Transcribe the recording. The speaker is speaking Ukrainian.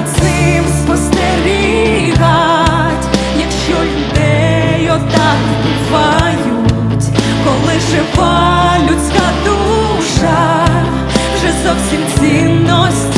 за цим спостерігать, якщо людей отак вбивають, коли жива людська душа вже зовсім цінності.